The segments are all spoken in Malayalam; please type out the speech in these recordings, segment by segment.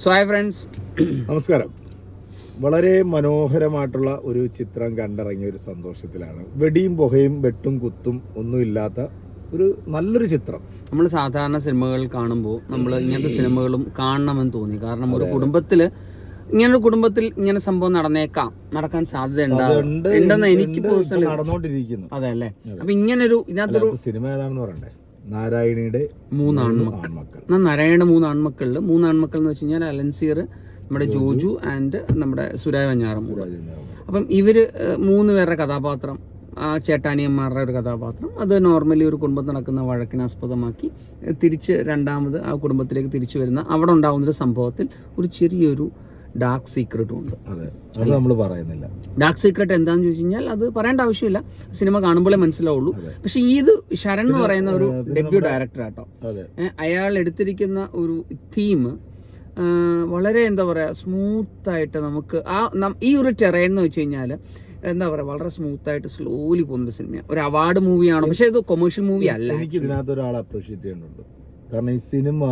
സോ ഹൈ ഫ്രണ്ട്സ് നമസ്കാരം. വളരെ മനോഹരമായിട്ടുള്ള ഒരു ചിത്രം കണ്ടിറങ്ങിയ ഒരു സന്തോഷത്തിലാണ്. വെടിയും പുകയും വെട്ടും കുത്തും ഒന്നുമില്ലാത്ത ഒരു നല്ലൊരു ചിത്രം. നമ്മൾ സാധാരണ സിനിമകൾ കാണുമ്പോൾ നമ്മൾ ഇങ്ങനത്തെ സിനിമകളും കാണണമെന്ന് തോന്നി. കാരണം ഒരു കുടുംബത്തിൽ ഇങ്ങനൊരു കുടുംബത്തിൽ ഇങ്ങനെ സംഭവം നടന്നേക്കാം. നടക്കാൻ സാധ്യത ഉണ്ടെന്ന് എനിക്ക് പേഴ്സണലി നടന്നുകൊണ്ടിരിക്കുന്നു അതെ അല്ലേ? അപ്പൊ ഇങ്ങനൊരു ഇതിനകത്തൊരു സിനിമ ഏതാണെന്ന് പറയണ്ടേ? നാരായണിയുടെ മൂന്ന് ആൺമക്കൾ. നാരായണയുടെ മൂന്ന് ആൺമക്കളിൽ മൂന്ന് ആൺമക്കൾ എന്ന് വെച്ച് കഴിഞ്ഞാൽ അലൻസീർ നമ്മുടെ ജോജു ആൻഡ് നമ്മുടെ സുരായ വഞ്ഞാറം അപ്പം ഇവർ മൂന്ന് പേരുടെ കഥാപാത്രം ആ ചേട്ടാനിയന്മാരുടെ ഒരു കഥാപാത്രം. അത് നോർമലി ഒരു കുടുംബത്തിൽ നടക്കുന്ന വഴക്കിനെ ആസ്പദമാക്കി തിരിച്ച് രണ്ടാമത് ആ കുടുംബത്തിലേക്ക് തിരിച്ചു വരുന്ന അവിടെ ഉണ്ടാകുന്ന ഒരു സംഭവത്തിൽ ഒരു ചെറിയൊരു ഡാർക്ക് സീക്രട്ടും ഉണ്ട്. അതെ. അത് നമ്മൾ പറയുന്നില്ല. ഡാർക്ക് സീക്രട്ട് എന്താന്ന് ചോദിച്ചു കഴിഞ്ഞാൽ അത് പറയേണ്ട ആവശ്യമില്ല. സിനിമ കാണുമ്പോഴേ മനസ്സിലാവുള്ളൂ. പക്ഷെ ഇത് ശരൺ എന്ന് പറയുന്ന ഒരു ഡെബ്യൂ ഡയറക്ടർ ആട്ടോ. അയാൾ എടുത്തിരിക്കുന്ന ഒരു തീം വളരെ എന്താ പറയുക സ്മൂത്തായിട്ട് നമുക്ക് ആ ഈ ഒരു ടെറൈൻ എന്ന് വെച്ച് കഴിഞ്ഞാൽ എന്താ പറയുക വളരെ സ്മൂത്ത് ആയിട്ട് സ്ലോലി പോകുന്ന സിനിമയാണ് ഒരു അവാർഡ് മൂവിയാണ് പക്ഷെ ഇത് കൊമേഴ്ഷ്യൽ മൂവി അല്ല എനിക്ക് ഇതിനകത്ത് ഒരാൾ അപ്രീഷിയേറ്റ് ചെയ്യുന്നുണ്ട് കാരണം ഈ സിനിമ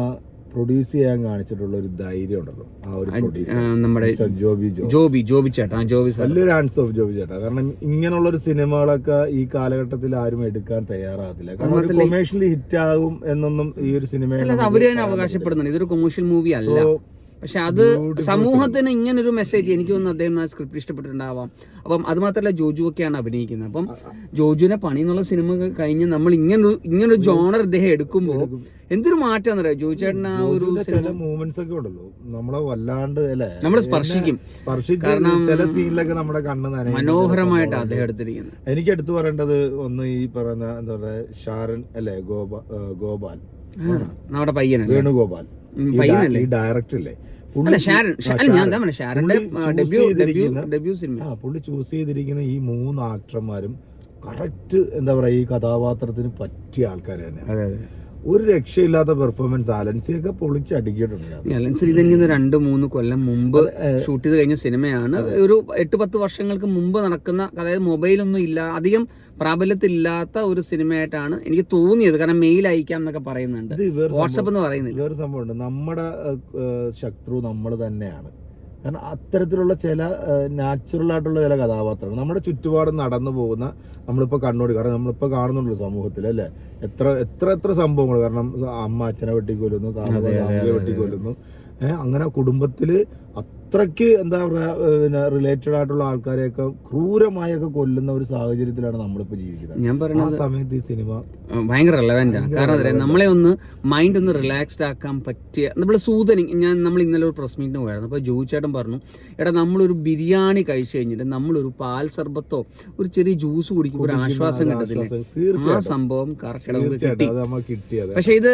പ്രൊഡ്യൂസ് ചെയ്യാൻ കാണിച്ചിട്ടുള്ള ഒരു ധൈര്യം ഉണ്ടല്ലോ. ആ ഒരു പ്രൊഡ്യൂസർ നമ്മുടെ ജോബി ജോബി ജോബി ചേട്ടാ ജോബി വലിയൊരു ആൻസർ ഓഫ് ജോബി ചേട്ടാ. കാരണം ഇങ്ങനെയുള്ള ഒരു സിനിമകളൊക്കെ ഈ കാലഘട്ടത്തിൽ ആരും എടുക്കാൻ തയ്യാറാകത്തില്ല. കാരണം കൊമേഴ്ഷ്യലി ഹിറ്റ് ആകും എന്നൊന്നും ഈ ഒരു സിനിമയിൽ അല്ലാതെ അവർ തന്നെ അവകാശപ്പെടുന്നുണ്ട് ഇതൊരു കൊമേഴ്ഷ്യൽ മൂവി അല്ല. പക്ഷെ അത് സമൂഹത്തിന് ഒരു മെസ്സേജ് എനിക്ക് തോന്നുന്നു അദ്ദേഹം ആ സ്ക്രിപ്റ്റ് ഇഷ്ടപ്പെട്ടിട്ടുണ്ടാവാം. അപ്പം അത് മാത്രമല്ല ജോജു ഒക്കെയാണ് അഭിനയിക്കുന്നത്. അപ്പം ജോജുവിനെ പണി എന്നുള്ള സിനിമ കഴിഞ്ഞ് നമ്മൾ ഇങ്ങനൊരു ഇങ്ങനൊരു ജോണർ ഇദ്ദേഹം എടുക്കുമ്പോൾ എന്തൊരു മാറ്റം അറിയാം ജോജു ചേട്ടൻ ആ ഒരു ചില മൂവ്മെന്റ്സ് ഒക്കെ ഉണ്ടല്ലോ. നമ്മളെ വല്ലാണ്ട് നമ്മളെ സ്പർശിക്കും. ചില സീനിലൊക്കെ നമ്മുടെ കണ്ണ് മനോഹരമായിട്ട് അദ്ദേഹം എടുത്തിരിക്കുന്നത്. എനിക്ക് എടുത്തു പറയേണ്ടത് ഒന്ന് ഈ പറയുന്ന എന്താ പറയാ ഷാരൻ അല്ലെ ഗോപാൽ. ഗോപാൽ നമ്മുടെ പയ്യൻ വേണുഗോപാൽ. ഈ ഡയറക്ടർ അല്ലേ പുള്ളി ചൂസ് ചെയ്തിരിക്കുന്ന ഈ മൂന്ന് ആക്ടർമാരും കറക്റ്റ് എന്താ പറയാ ഈ കഥാപാത്രത്തിന് പറ്റിയ ആൾക്കാർ തന്നെ അതെ അതെ. ഒരു രക്ഷയില്ലാത്ത പെർഫോമൻസ് ആലൻസിയൊക്കെ പൊളിച്ചടിക്കിയിട്ടുണ്ട്. അലൻസി രണ്ട് മൂന്ന് കൊല്ലം മുമ്പ് ഷൂട്ട് ചെയ്ത് കഴിഞ്ഞ സിനിമയാണ്. ഒരു എട്ട് പത്ത് വർഷങ്ങൾക്ക് മുമ്പ് നടക്കുന്ന അതായത് മൊബൈലൊന്നും ഇല്ല അധികം പ്രാബല്യത്തിലില്ലാത്ത ഒരു സിനിമയായിട്ടാണ് എനിക്ക് തോന്നിയത്. കാരണം മെയിൽ അയക്കാം എന്നൊക്കെ പറയുന്നുണ്ട്. വാട്സപ്പ് എന്ന് പറയുന്നില്ല. സംഭവമുണ്ട്. നമ്മുടെ ശത്രു നമ്മൾ തന്നെയാണ്. കാരണം അത്തരത്തിലുള്ള ചില നാച്ചുറൽ ആയിട്ടുള്ള ചില കഥാപാത്രങ്ങൾ. നമ്മുടെ ചുറ്റുപാട് നടന്നു പോകുന്ന നമ്മളിപ്പോൾ കണ്ണോടി കാരണം നമ്മളിപ്പോൾ കാണുന്നുള്ളൂ സമൂഹത്തിൽ അല്ലേ? എത്ര എത്ര എത്ര സംഭവങ്ങൾ. കാരണം അമ്മ അച്ഛനെ വെട്ടിക്കൊല്ലുന്നു കാമുക കാമുകയെ വെട്ടിക്കൊല്ലുന്നു. അങ്ങനെ കുടുംബത്തിൽ അത്രയ്ക്ക് എന്താ പറയുക പിന്നെ റിലേറ്റഡ് ആയിട്ടുള്ള ആൾക്കാരെയൊക്കെ ക്രൂരമായൊക്കെ കൊല്ലുന്ന ഒരു സാഹചര്യത്തിലാണ് നമ്മളിപ്പോൾ ജീവിക്കുന്നത്. ഞാൻ ആ സമയത്ത് ഈ സിനിമ ഭയങ്കര റെലവെന്റ് ആണ് കാരണം നമ്മളെ ഒന്ന് മൈൻഡ് ഒന്ന് റിലാക്സ്ഡ് ആക്കാൻ പറ്റിയ നമ്മൾ സൂതനിങ് ഞാൻ നമ്മൾ ഇന്നലെ ഒരു പ്രസ് മീറ്റിന് പോയായിരുന്നു. അപ്പോൾ ജോയി ചേട്ടൻ പറഞ്ഞു എടാ നമ്മളൊരു ബിരിയാണി കഴിച്ചു കഴിഞ്ഞിട്ട് നമ്മളൊരു പാൽ സർബത്തോ ഒരു ചെറിയ ജ്യൂസ് കുടിക്കുമ്പോൾ ഒരു ആശ്വാസം കിട്ടത്തില്ല ആ സംഭവം കറക്റ്റ് നമുക്ക് കിട്ടി. പക്ഷെ ഇത്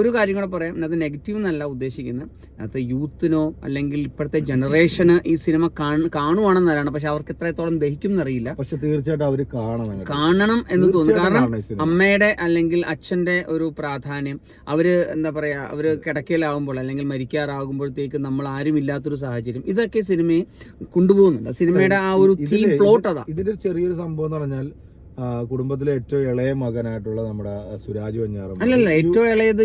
ഒരു കാര്യം കൂടെ പറയാം. അത് നെഗറ്റീവ് എന്നല്ല ഉദ്ദേശിക്കുന്നത്. അത് യൂത്തിനോ അല്ലെങ്കിൽ ഇപ്പോഴത്തെ ജനറേഷന് ഈ സിനിമ കാണുവാണെന്നറിയാണ്. പക്ഷെ അവർക്ക് എത്രത്തോളം ദഹിക്കും എന്നറിയില്ല പക്ഷെ തീർച്ചയായിട്ടും അവർ കാണണം കാണണം എന്ന് തോന്നുന്നു കാരണം. അമ്മയുടെ അല്ലെങ്കിൽ അച്ഛന്റെ ഒരു പ്രാധാന്യം അവർ എന്താ പറയാ അവർ കിടക്കയിലാവുമ്പോൾ അല്ലെങ്കിൽ മരിക്കാറാകുമ്പോഴത്തേക്ക് നമ്മൾ ആരും ഇല്ലാത്തൊരു സാഹചര്യം ഇതൊക്കെ സിനിമയെ കൊണ്ടുപോകുന്നുണ്ട്. സിനിമയുടെ ആ ഒരു തീം പ്ലോട്ട് അതാ. ഇതിന്റെ ചെറിയൊരു സംഭവം എന്ന് പറഞ്ഞാൽ കുടുംബത്തിലെ ഏറ്റവും ഇളയ മകനായിട്ടുള്ള നമ്മുടെ സുരാജ് വഞ്ഞാറമ്മ അല്ലല്ല ഏറ്റവും ഇളയത്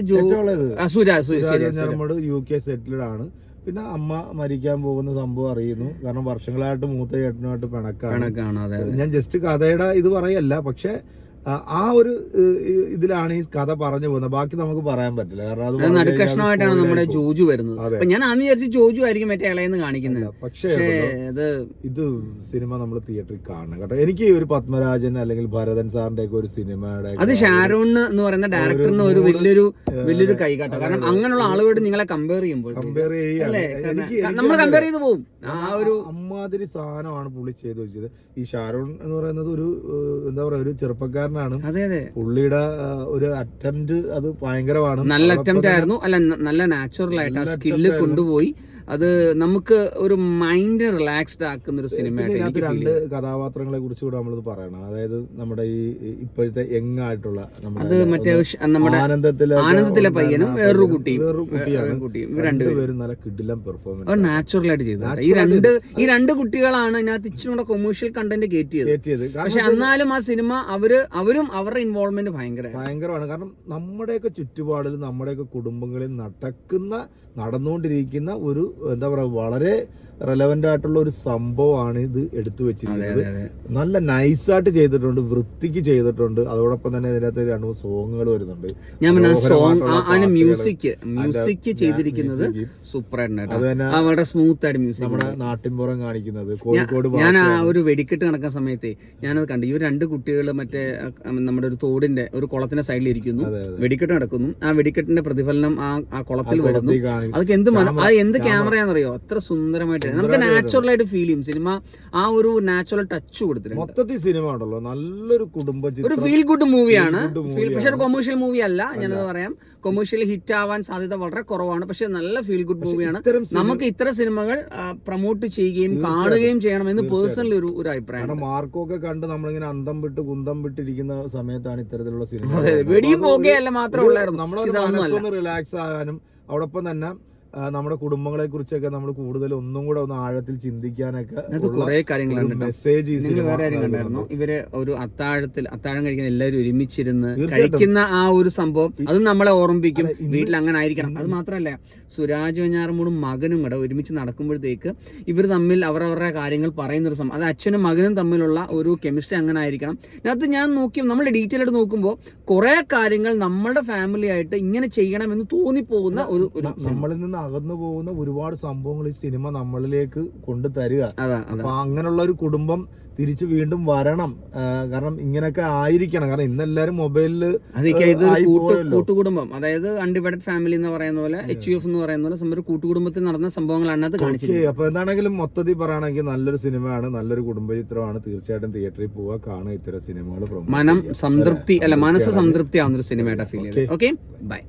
സുരാജ് വഞ്ഞാറമ്മോട് യു കെ സെറ്റിൽഡ് ആണ്. പിന്നെ അമ്മ മരിക്കാൻ പോകുന്ന സംഭവം അറിയുന്നു. കാരണം വർഷങ്ങളായിട്ട് മൂത്ത ചേട്ടനുമായിട്ട് പിണക്കാണ്. ഞാൻ ജസ്റ്റ് കഥയുടെ ഇത് പറയല്ല. പക്ഷെ ആ, ഒരു ഇതിലാണ് ഈ കഥ പറഞ്ഞു പോകുന്നത്. ബാക്കി നമുക്ക് പറയാൻ പറ്റില്ല. കാരണം നടുക്കഷ്ണമായിട്ടാണ് നമ്മുടെ ജോജു വരുന്നത്. ഞാൻ ആ വിചാരിച്ചു ജോജു ആയിരിക്കും മറ്റേ ഇളയെന്ന് കാണിക്കുന്നത്. പക്ഷേ ഇത് ഇത് സിനിമ നമ്മൾ തിയേറ്ററിൽ കാണണം കേട്ടോ. എനിക്ക് ഒരു പത്മരാജൻ അല്ലെങ്കിൽ ഭരതൻ സാറിന്റെ ഒക്കെ ഒരു സിനിമയുടെ അത് ഷാരൂൺ എന്ന് പറയുന്ന ഡയറക്ടറിന് ഒരു വലിയൊരു വലിയൊരു കൈ കേട്ടോ. കാരണം അങ്ങനെയുള്ള ആളുകളോട് നിങ്ങളെ കമ്പയർ ചെയ്യുമ്പോൾ കമ്പയർ നമ്മൾ കമ്പയർ ചെയ്ത് പോകും ആ ഒരു അമ്മാതിരി സാധനമാണ് പുള്ളി ചെയ്ത് വെച്ചത്. ഈ ഷാരൂൺ എന്ന് പറയുന്നത് ഒരു എന്താ പറയാ ഒരു ചെറുപ്പക്കാരനാണ് അതെ അതെ. പുള്ളിയുടെ ഒരു അറ്റംപ്റ്റ് അത് ഭയങ്കരമാണ്. നല്ല അറ്റംപ്റ്റ് ആയിരുന്നു. അല്ല നല്ല നാച്ചുറൽ ആയിട്ട് ആ സ്കില്ല് കൊണ്ടുപോയി. അത് നമുക്ക് ഒരു മൈൻഡ് റിലാക്സ്ഡ് ആക്കുന്ന ഒരു സിനിമ സിനിമയായിട്ട് രണ്ട് കഥാപാത്രങ്ങളെ കുറിച്ച് കൂടെ നമ്മളിത് പറയണം. അതായത് നമ്മുടെ ഈ ഇപ്പോഴത്തെ യങ് ആയിട്ടുള്ള അത് മറ്റേ നമ്മുടെ ആനന്ദത്തിലെ ആനന്ദത്തിലെ പയ്യനും വേറൊരു കുട്ടിയും. വേറൊരു കുട്ടിയും. രണ്ടുപേരും നല്ല കിടിലം പെർഫോമൻസ് നാച്ചുറൽ ആയിട്ട് ചെയ്തത്. ഈ രണ്ട് ഈ രണ്ട് കുട്ടികളാണ് ഇതിനകത്ത് ഇച്ചിരി കൂടെ കൊമേഴ്ഷ്യൽ കണ്ടന്റ് കയറ്റിയത് പക്ഷെ എന്നാലും ആ സിനിമ അവർ അവരും അവരുടെ ഇൻവോൾവ്മെന്റ് ഭയങ്കര ഭയങ്കരമാണ്. കാരണം നമ്മുടെയൊക്കെ ചുറ്റുപാടിൽ നമ്മുടെയൊക്കെ കുടുംബങ്ങളിൽ നടക്കുന്ന നടന്നുകൊണ്ടിരിക്കുന്ന ഒരു എന്താ പറയുക വളരെ റെലവെന്റ് ആയിട്ടുള്ള ഒരു സംഭവമാണ് ഇത് എടുത്തു വെച്ചിരിക്കുന്നത്. നല്ല നൈസായിട്ട് ചെയ്തിട്ടുണ്ട് വൃത്തിക്ക് ചെയ്തിട്ടുണ്ട്. അതോടൊപ്പം തന്നെ ഇതിനകത്ത് രണ്ട് മൂന്ന് സോങ്ങുകൾ വരുന്നുണ്ട്. ഞാൻ സോങ് മ്യൂസിക് മ്യൂസിക് ചെയ്തിരിക്കുന്നത് അത് വളരെ സ്മൂത്ത് ആയിട്ട് മ്യൂസിക് നമ്മുടെ നാട്ടിൻപുറം കാണിക്കുന്നത്. കോഴിക്കോട് ഞാൻ ആ ഒരു വെടിക്കെട്ട് നടക്കുന്ന സമയത്ത് ഞാനത് കണ്ടു. ഈ രണ്ട് കുട്ടികൾ മറ്റേ നമ്മുടെ ഒരു തോടിന്റെ ഒരു കുളത്തിന്റെ സൈഡിൽ ഇരിക്കുന്നു. വെടിക്കെട്ട് നടക്കുന്നു. ആ വെടിക്കെട്ടിന്റെ പ്രതിഫലനം ആ ആ കുളത്തിൽ വരുന്നു. അതൊക്കെ എന്ത് അത് എന്ത് ക്യാമറയാണെന്നറിയോ? അത്ര സുന്ദരമായിട്ട് നമുക്ക് നാച്ചുറൽ ആയിട്ട് ഫീൽ ചെയ്യും. സിനിമ ആ ഒരു നാച്ചുറൽ ടച്ച് കൊടുത്തിട്ടുണ്ട്. മൊത്തത്തിൽ സിനിമ ഉണ്ടല്ലോ. നല്ലൊരു കുടുംബ ഒരു ഫീൽ ഗുഡ് മൂവിയാണ് പക്ഷെ കൊമേഴ്ഷ്യൽ മൂവി അല്ല ഞാനത് പറയാം. കൊമേഴ്ഷ്യൽ ഹിറ്റ് ആവാൻ സാധ്യത വളരെ കുറവാണ്. പക്ഷെ നല്ല ഫീൽ ഗുഡ് മൂവിയാണ് നമുക്ക് ഇത്തരം സിനിമകൾ പ്രൊമോട്ട് ചെയ്യുകയും കാണുകയും ചെയ്യണം എന്ന് പേഴ്സണലി ഒരു ഒരു അഭിപ്രായം മാർക്കൊക്കെ കണ്ട് നമ്മളിങ്ങനെ അന്തം വിട്ട് കുന്തം വിട്ടിരിക്കുന്ന സമയത്താണ് ഇത്തരത്തിലുള്ള സിനിമ വെടിയും പോകുകയല്ല മാത്രമേ ഉള്ളായിരുന്നു. റിലാക്സ് ആകാനും അതോടൊപ്പം തന്നെ നമ്മുടെ കുടുംബങ്ങളെ കുറിച്ചൊക്കെ നമ്മൾ കൂടുതൽ ഒന്നും കൂടെ ഒന്ന് ആഴത്തിൽ ചിന്തിക്കാനൊക്കെ. മെസ്സേജ് വേറെ കണ്ടായിരുന്നു? ഇവർ ഒരു അത്താഴത്തിൽ അത്താഴം കഴിക്കുന്ന എല്ലാവരും ഒരുമിച്ചിരുന്ന് കഴിക്കുന്ന ആ ഒരു സംഭവം അത് നമ്മളെ ഓർമ്മിപ്പിക്കും. വീട്ടിൽ അങ്ങനെ ആയിരിക്കണം. അത് മാത്രമല്ല സുരാജ് വെഞ്ഞാറമൂടും മകനും കൂടെ ഒരുമിച്ച് നടക്കുമ്പോഴത്തേക്ക് ഇവർ തമ്മിൽ അവരവരുടെ കാര്യങ്ങൾ പറയുന്ന ഒരു സംഭവം. അത് അച്ഛനും മകനും തമ്മിലുള്ള ഒരു കെമിസ്ട്രി അങ്ങനെ ആയിരിക്കണം. അതിനകത്ത് ഞാൻ നോക്കി നമ്മൾ ഡീറ്റെയിൽ ആയിട്ട് നോക്കുമ്പോൾ കുറെ കാര്യങ്ങൾ നമ്മളുടെ ഫാമിലി ആയിട്ട് ഇങ്ങനെ ചെയ്യണം എന്ന് തോന്നിപ്പോകുന്ന ഒരു നമ്മളിൽ നിന്ന് അകന്നു പോകുന്ന ഒരുപാട് സംഭവങ്ങൾ ഈ സിനിമ നമ്മളിലേക്ക് കൊണ്ടു തരിക അപ്പൊ അങ്ങനെയുള്ള ഒരു കുടുംബം തിരിച്ചു വീണ്ടും വരണം. കാരണം ഇങ്ങനെയൊക്കെ ആയിരിക്കണം. കാരണം ഇന്നെല്ലാരും മൊബൈലിൽ. കൂട്ടുകുടുംബം. അതായത് അൺഡിവൈഡഡ് ഫാമിലി എന്ന് പറയുന്ന പോലെ എച്ച് യു എഫ് എന്ന് പറയുന്ന പോലെ ഒരു കൂട്ടുകുടുംബത്തിൽ നടന്ന സംഭവങ്ങളാണ് അത് കാണിച്ചത് അപ്പൊ എന്താണെങ്കിലും മൊത്തത്തിൽ പറയുകയാണെങ്കിൽ നല്ലൊരു സിനിമയാണ് നല്ലൊരു കുടുംബ ചിത്രമാണ് തീർച്ചയായിട്ടും തിയേറ്ററിൽ പോവുക കാണുക ഇത്തരം സിനിമകൾ മനം സംതൃപ്തി അല്ല മനസ്സ് സംതൃപ്തി ആവുന്ന ഒരു സിനിമയായിട്ട് ഫീൽ ഓക്കെ? ബൈ.